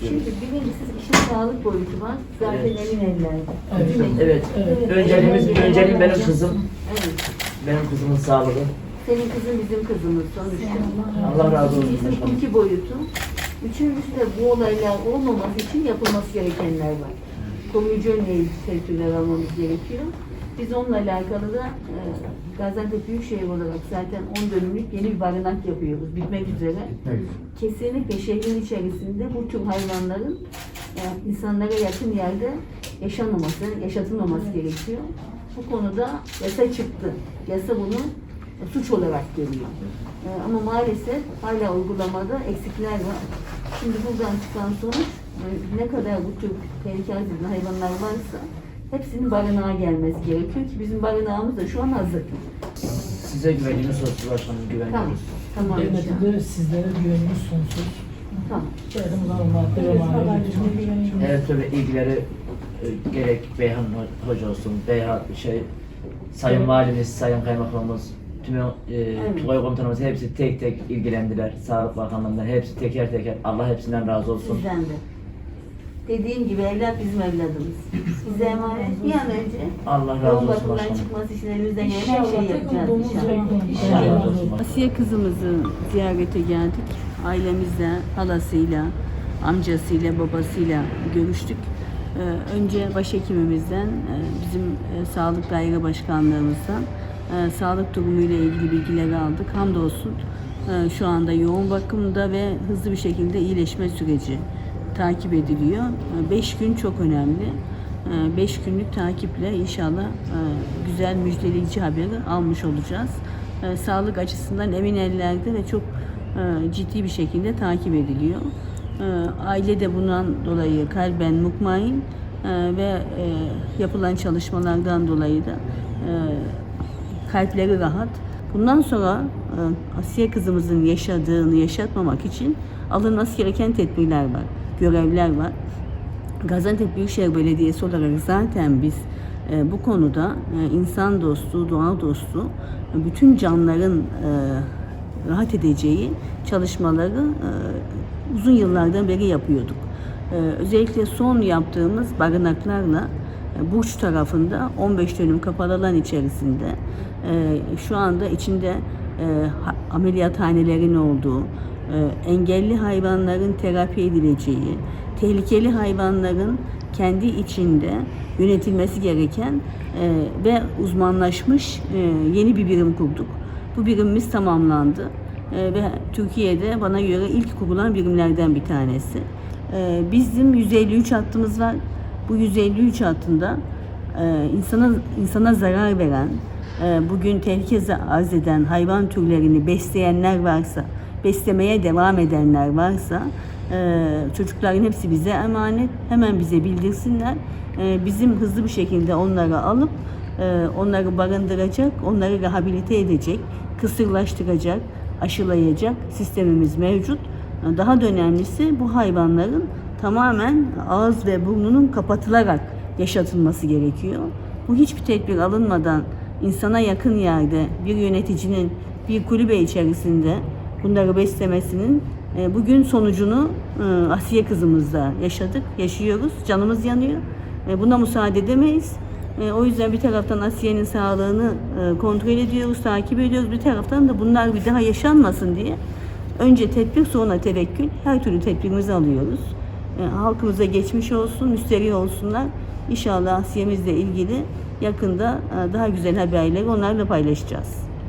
Şimdi birincisi işin sağlık boyutu var. Zaten Evet. elin ellerde. Ekip- Evet. Evet. Önceliğimiz, önceliğim benim kızım. Evet. Benim kızımın sağlığı. Senin kızın bizim kızımız sonuçta. Allah razı olsun İşin başkanım. iki boyutu. Üçüncüsü de bu olaylar olmaması için yapılması gerekenler var. Koruyucu önleyici tedbirler almamız gerekiyor. Biz onunla alakalı da e, Gaziantep Büyükşehir olarak zaten 10 dönümlük yeni bir barınak yapıyoruz. Bitmek üzere. Kesinlikle şehrin içerisinde bu tür hayvanların e, insanlara yakın yerde yaşanmaması, yaşatılmaması gerekiyor. Bu konuda yasa çıktı. Yasa bunu suç olarak görüyor. E, ama maalesef hala uygulamada eksikler var. Şimdi buradan çıkan sonuç e, ne kadar bu tür tehlikeli hayvanlar varsa hepsinin barınağa gelmesi gerekiyor ki bizim barınağımız da şu an hazır. Size güvenimiz sonsuz başkanım Tamam. güveniyoruz. Tamam. Devlete de sizlere güvenimiz sonsuz. Tamam. Ve manevi Her türlü ilgileri e, gerek Beyhan Ho- Hoca olsun, Beyhan şey, Sayın Valimiz, Sayın Kaymakamımız, tüm e, Tugay Komutanımız hepsi tek tek ilgilendiler. Sağlık Bakanlığı'ndan hepsi teker teker. Allah hepsinden razı olsun. Sizden de. Dediğim gibi evlat bizim evladımız. Bize emanet bir an önce Allah razı yoğun olsun bakımdan başkanım. çıkması için elimizden gelen her şeyi yapacağız inşallah. Allah razı olsun başkanım. Asiye kızımızı ziyarete geldik. Ailemizle, halasıyla, amcasıyla, babasıyla görüştük. Ee, önce başhekimimizden, e, bizim e, Sağlık Daire Başkanlığımızdan e, sağlık durumuyla ilgili bilgileri aldık. Hamdolsun e, şu anda yoğun bakımda ve hızlı bir şekilde iyileşme süreci takip ediliyor. 5 gün çok önemli. 5 günlük takiple inşallah e, güzel müjdeleyici haberi almış olacağız. E, Sağlık açısından emin ellerde ve çok e, ciddi bir şekilde takip ediliyor. E, Aile de bundan dolayı kalben mutmain e, ve e, yapılan çalışmalardan dolayı da e, kalpleri rahat. Bundan sonra e, Asiye kızımızın yaşadığını yaşatmamak için alınması gereken tedbirler var, görevler var. Gaziantep Büyükşehir Belediyesi olarak zaten biz e, bu konuda e, insan dostu, doğa dostu, bütün canlıların e, rahat edeceği çalışmaları e, uzun yıllardan beri yapıyorduk. E, özellikle son yaptığımız barınaklarla e, Burç tarafında 15 dönüm kapalı alan içerisinde e, şu anda içinde e, ha- ameliyathanelerin olduğu, engelli hayvanların terapi edileceği, tehlikeli hayvanların kendi içinde yönetilmesi gereken e, ve uzmanlaşmış e, yeni bir birim kurduk. Bu birimimiz tamamlandı E, ve Türkiye'de bana göre ilk kurulan birimlerden bir tanesi. E, bizim 153 hattımız var. Bu 153 hattında e, insana insana zarar veren, e, bugün tehlike arz eden hayvan türlerini besleyenler varsa, beslemeye devam edenler varsa, e, çocukların hepsi bize emanet. Hemen bize bildirsinler. E, bizim hızlı bir şekilde onları alıp e, onları barındıracak, onları rehabilite edecek, kısırlaştıracak, aşılayacak sistemimiz mevcut. Daha da önemlisi bu hayvanların tamamen ağız ve burnunun kapatılarak yaşatılması gerekiyor. Bu hiçbir tedbir alınmadan insana yakın yerde bir yöneticinin bir kulübe içerisinde bunları beslemesinin e, bugün sonucunu e, Asiye kızımızla yaşadık, yaşıyoruz, canımız yanıyor. E, Buna müsaade edemeyiz. O yüzden bir taraftan Asiye'nin sağlığını kontrol ediyoruz, takip ediyoruz. Bir taraftan da bunlar bir daha yaşanmasın diye önce tedbir sonra tevekkül her türlü tedbirimizi alıyoruz. Halkımıza geçmiş olsun, müsterih olsunlar. İnşallah Asiye'mizle ilgili yakında daha güzel haberleri onlarla paylaşacağız.